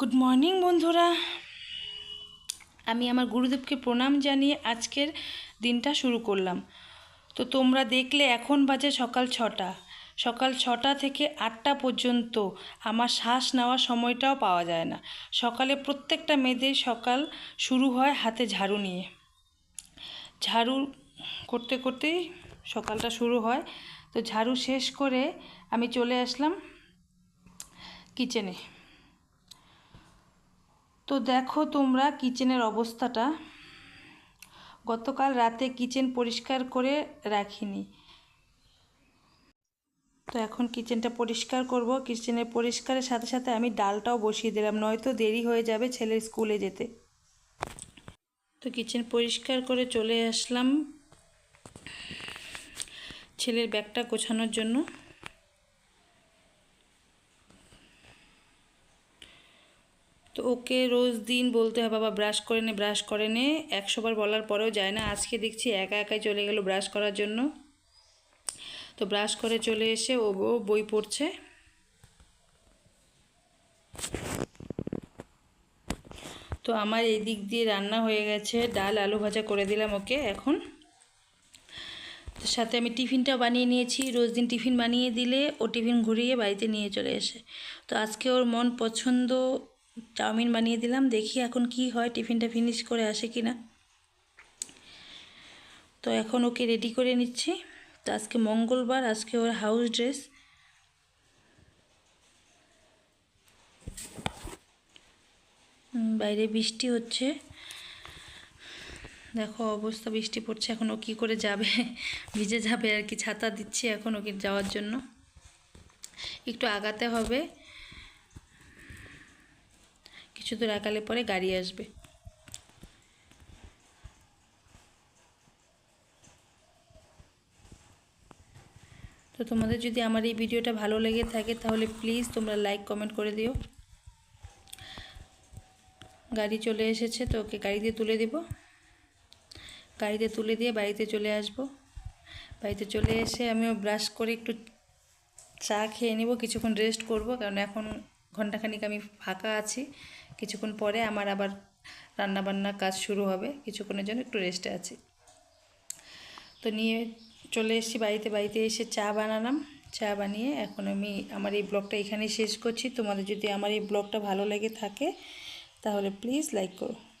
Good morning বন্ধুরা। আমি আমার গুরুদেবকে প্রণাম জানিয়ে আজকের দিনটা শুরু করলাম। তো তোমরা দেখলে এখন বাজে সকাল ছটা। সকাল ছটা থেকে আটটা পর্যন্ত আমার শ্বাস নেওয়ার সময়টাও পাওয়া যায় না। সকালে প্রত্যেকটা মেয়েদের সকাল শুরু হয় হাতে ঝাড়ু নিয়ে। ঝাড়ু করতে করতেই সকালটা শুরু হয়। তো ঝাড়ু শেষ করে আমি চলে আসলাম কিচেনে। তো দেখো তোমরা কিচেনের অবস্থাটা। গতকাল রাতে কিচেন পরিষ্কার করে রাখিনি। তো এখন কিচেনটা পরিষ্কার করব। কিচেনের পরিষ্কারের সাথে সাথে আমি ডালটাও বসিয়ে দিলাম, নয়তো দেরি হয়ে যাবে ছেলের স্কুলে যেতে। তো কিচেন পরিষ্কার করে চলে আসলাম ছেলের ব্যাগটা গোছানোর জন্য। তো ওকে রোজ দিন বলতে হয়, বাবা, ব্রাশ করে নে, ব্রাশ করে নে। একশোবার বলার পরেও যায় না। আজকে দেখছি একা একাই চলে গেল ব্রাশ করার জন্য। তো ব্রাশ করে চলে এসে ও বই পড়ছে। তো আমার এই দিক দিয়ে রান্না হয়ে গেছে। ডাল, আলু ভাজা করে দিলাম ওকে এখন। সাথে আমি টিফিনটা বানিয়ে নিয়েছি। রোজ দিন টিফিন বানিয়ে দিলে ও টিফিন ঘুরিয়ে বাড়িতে নিয়ে চলে আসে। তো আজকে ওর মন পছন্দ চাউমিন বানিয়ে দিলাম, দেখি এখন কি হয়, টিফিনটা ফিনিশ করে আসে কি না তো এখন ওকে রেডি করে নিচ্ছি। তো আজকে মঙ্গলবার, আজকে ওর হাউস ড্রেস বাইরে বৃষ্টি হচ্ছে। দেখো অবস্থা, বৃষ্টি পড়ছে, এখন ও কী করে যাবে? ভিজে যাবে আর কি, ছাতা দিচ্ছি এখন ওকে যাওয়ার জন্য। একটু আগাতে হবে। কিছু দূর আগালে পরে গাড়ি আসবে। তো তোমাদের যদি আমার এই ভিডিওটা ভালো লেগে থাকে, তাহলে প্লিজ তোমরা লাইক কমেন্ট করে দিও। গাড়ি চলে এসেছে, তো ওকে গাড়িতে তুলে দেব। গাড়িতে তুলে দিয়ে বাড়িতে চলে আসব। বাড়িতে চলে এসে আমিও ব্রাশ করে একটু চা খেয়ে নেব, কিছুক্ষণ রেস্ট করব, কারণ এখন ঘন্টাখানিক আমি ফাঁকা আছি। কিছুক্ষণ পরে আমার আবার রান্নাবান্না কাজ শুরু হবে। কিছুক্ষণের জন্য একটু রেস্টে আছি। তো নিয়ে চলে এসেছি বাড়িতে। বাড়িতে এসে চা বানালাম। চা বানিয়ে এখন আমি আমার এই ব্লগটা এখানেই শেষ করছি। তোমাদের যদি আমার এই ব্লগটা ভালো লেগে থাকে, তাহলে প্লিজ লাইক করো।